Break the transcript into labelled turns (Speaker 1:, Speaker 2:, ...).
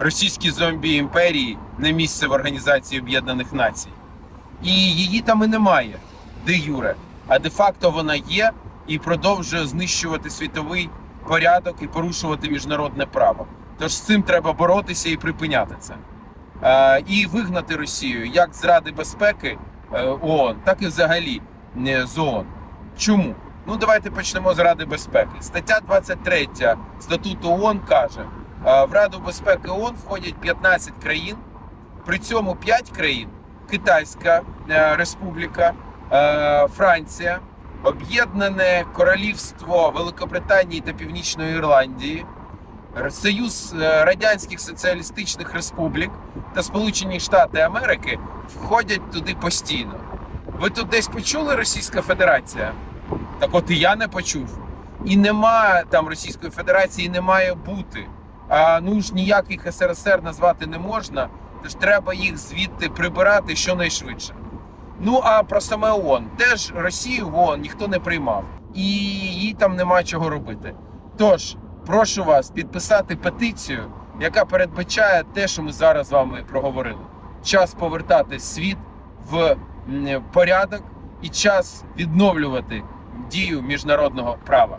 Speaker 1: російській зомбі імперії не місце в Організації Об'єднаних Націй. І її там і немає, де юре. А де-факто вона є і продовжує знищувати світовий порядок і порушувати міжнародне право. Тож з цим треба боротися і припиняти це. Е, і вигнати Росію як з Ради безпеки е, ООН, так і взагалі е, з ООН. Чому? Ну давайте почнемо з Ради безпеки. Стаття 23 статуту ООН каже: в Раду безпеки ООН входять 15 країн, при цьому 5 країн: Китайська е, Республіка, е, Франція, Об'єднане Королівство Великобританії та Північної Ірландії, Союз е, Радянських Соціалістичних Республік та Сполучені Штати Америки входять туди постійно. Ви тут десь почули Російська Федерація? Так от і я не почув. І нема там Російської Федерації, не має бути. А ну ж ніяких СРСР назвати не можна, тож треба їх звідти прибирати щонайшвидше. Ну а про саме ООН. Теж Росію в ООН ніхто не приймав, і їй там нема чого робити. Тож прошу вас підписати петицію, яка передбачає те, що ми зараз з вами проговорили. Час повертати світ в порядок і час відновлювати дію міжнародного права.